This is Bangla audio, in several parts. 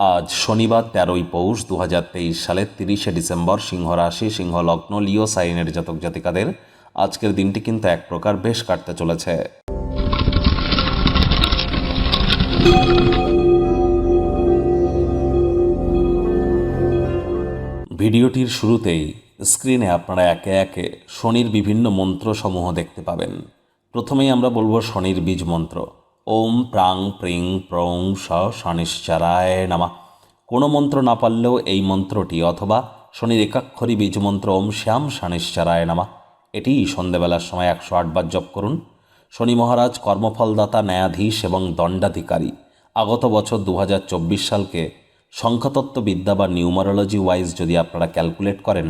আজ শনিবার তেরোই পৌষ দু হাজার তেইশ সালের তিরিশে ডিসেম্বর সিংহ রাশি সিংহ লগ্ন লিও সাইনের জাতক জাতিকাদের আজকের দিনটি কিন্তু এক প্রকার বেশ কাটতে চলেছে। ভিডিওটির শুরুতেই স্ক্রিনে আপনারা একে একে শনির বিভিন্ন মন্ত্রসমূহ দেখতে পাবেন। প্রথমেই আমরা বলব শনির বীজ মন্ত্র। ওম প্রাং প্রিং প্রং স শনিশ্চারায় নামা। কোনো মন্ত্র না পারলেও এই মন্ত্রটি অথবা শনির একাক্ষরী বীজ মন্ত্র ওম শ্যাম শনিশ্চারায় নামা। এটি সন্ধেবেলার সময় একশো আটবার জপ করুন। শনি মহারাজ কর্মফলদাতা, ন্যায়াধীশ এবং দণ্ডাধিকারী। আগত বছর দু হাজার চব্বিশ সালকে সংখ্যাতত্ত্ব বিদ্যা বা নিউমারোলজি ওয়াইজ যদি আপনারা ক্যালকুলেট করেন,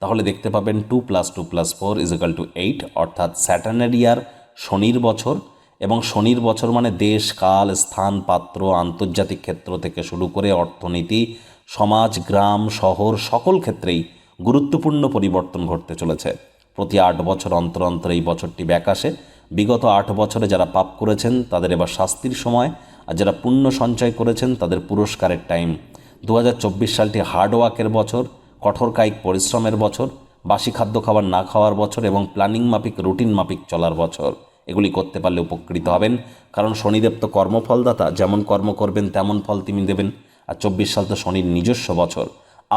তাহলে দেখতে পাবেন two plus two plus four equal to eight, অর্থাৎ স্যাটার্নের ইয়ার শনির বছর এবং শনির বছর মানে দেশ, কাল, স্থান, পাত্র, আন্তর্জাতিক ক্ষেত্র থেকে শুরু করে অর্থনীতি, সমাজ, গ্রাম, শহর, সকল ক্ষেত্রেই গুরুত্বপূর্ণ পরিবর্তন ঘটতে চলেছে। প্রতি আট বছর অন্তর অন্তর এই বছরটি ব্যাক আসে। বিগত আট বছরে যারা পাপ করেছেন, তাদের এবার শাস্তির সময়। আর যারা পুণ্য সঞ্চয় করেছেন, তাদের পুরস্কারের টাইম। দু হাজার চব্বিশ সালটি হার্ডওয়ার্কের বছর, কঠোর কায়িক পরিশ্রমের বছর, বাসি খাদ্য খাবার না খাওয়ার বছর এবং প্ল্যানিং মাফিক, রুটিন মাফিক চলার বছর। এগুলি করতে পারলে উপকৃত হবেন। কারণ শনিদেব তো কর্মফলদাতা, যেমন কর্ম করবেন তেমন ফল তিনি দেবেন। আর চব্বিশ সাল তো শনির নিজস্ব বছর।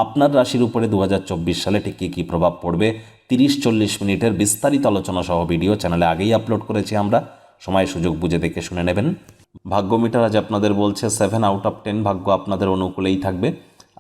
আপনার রাশির উপরে দু হাজার চব্বিশ সালে ঠিক কী কী প্রভাব পড়বে? তিরিশ চল্লিশ মিনিটের বিস্তারিত আলোচনা সহ ভিডিও চ্যানেলে আগেই আপলোড করেছি আমরা। সময় সুযোগ বুঝে দেখে শুনে নেবেন। ভাগ্য মিটার আজ আপনাদের বলছে সেভেন আউট অফ টেন ভাগ্য আপনাদের অনুকূলেই থাকবে।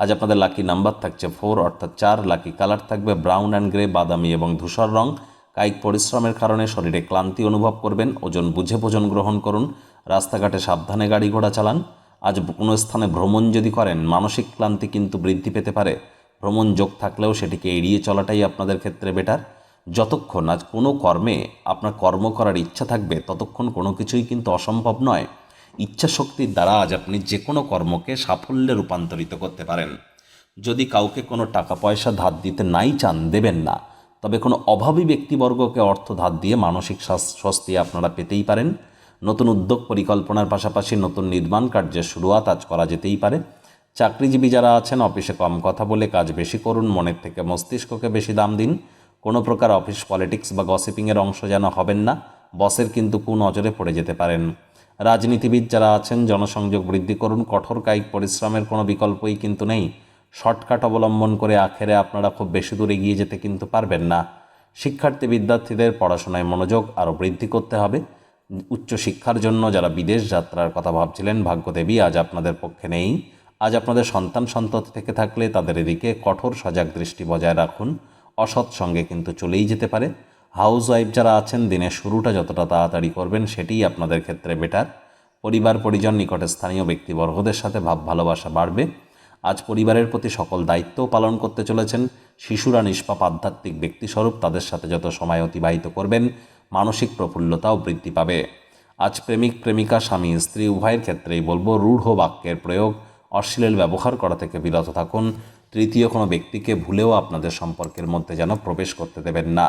আজ আপনাদের লাকি নাম্বার থাকছে ফোর অর্থাৎ চার। লাকি কালার থাকবে ব্রাউন অ্যান্ড গ্রে বাদামি এবং ধূসর রং। কায়িক পরিশ্রমের কারণে শরীরে ক্লান্তি অনুভব করবেন, ওজন বুঝে ভোজন গ্রহণ করুন, রাস্তাঘাটে সাবধানে গাড়ি ঘোড়া চালান। আজ কোনো স্থানে ভ্রমণ যদি করেন, মানসিক ক্লান্তি কিন্তু বৃদ্ধি পেতে পারে। ভ্রমণ যোগ থাকলেও সেটিকে এড়িয়ে চলাটাই আপনাদের ক্ষেত্রে বেটার। যতক্ষণ আজ কোনো কর্মে আপনার কর্ম করার ইচ্ছা থাকবে, ততক্ষণ কোনো কিছুই কিন্তু অসম্ভব নয়। ইচ্ছা শক্তির দ্বারা আজ আপনি যে কোনো কর্মকে সাফল্যে রূপান্তরিত করতে পারেন। যদি কাউকে কোনো টাকা পয়সা ধার দিতে নাই চান, দেবেন না। তবে কোনো অভাবী ব্যক্তিবর্গকে অর্থ ধার দিয়ে মানসিক স্বস্তি আপনারা পেতেই পারেন। নতুন উদ্যোগ পরিকল্পনার পাশাপাশি নতুন নির্মাণ কার্যের শুরুয়াত আজ করা যেতেই পারে। চাকরিজীবী যারা আছেন, অফিসে কম কথা বলে কাজ বেশি করুন, মনের থেকে মস্তিষ্ককে বেশি দাম দিন। কোনো প্রকার অফিস পলিটিক্স বা গসিপিংয়ের অংশ যেন হবেন না, বসের কিন্তু কু নজরে পড়ে যেতে পারেন। রাজনীতিবিদ যারা আছেন, জনসংযোগ বৃদ্ধি করুন, কঠোর কায়িক পরিশ্রমের কোনো বিকল্পই কিন্তু নেই। শর্টকাট অবলম্বন করে আখেরে আপনারা খুব বেশি দূর এগিয়ে যেতে কিন্তু পারবেন না। শিক্ষার্থী বিদ্যার্থীদের পড়াশোনায় মনোযোগ আরও বৃদ্ধি করতে হবে। উচ্চশিক্ষার জন্য যারা বিদেশ যাত্রার কথা ভাবছিলেন, ভাগ্যদেবী, আজ আপনাদের পক্ষে নেই। আজ আপনাদের সন্তান সন্ততি থেকে থাকলে তাদের এদিকে কঠোর সজাগ দৃষ্টি বজায় রাখুন। অসৎ সঙ্গে কিন্তু চলেই যেতে পারে। হাউস ওয়াইফ যারা আছেন দিনের শুরুটা যতটা তাড়াতাড়ি করবেন সেটিই আপনাদের ক্ষেত্রে বেটার। পরিবার পরিজন নিকটে স্থানীয় ব্যক্তিবর্গদের সাথে ভাব ভালোবাসা বাড়বে। আজ পরিবারের প্রতি সকল দায়িত্বও পালন করতে চলেছেন। শিশুরা নিষ্পাপ আধ্যাত্মিক ব্যক্তিস্বরূপ তাদের সাথে যত সময় অতিবাহিত করবেন, মানসিক প্রফুল্লতাও বৃদ্ধি পাবে। আজ প্রেমিক, প্রেমিকা, স্বামী, স্ত্রী উভয়ের ক্ষেত্রেই বলব, রূঢ় বাক্যের প্রয়োগ, অশ্লীল ব্যবহার করা থেকে বিরত থাকুন। তৃতীয় কোনো ব্যক্তিকে ভুলেও আপনাদের সম্পর্কের মধ্যে যেন প্রবেশ করতে দেবেন না।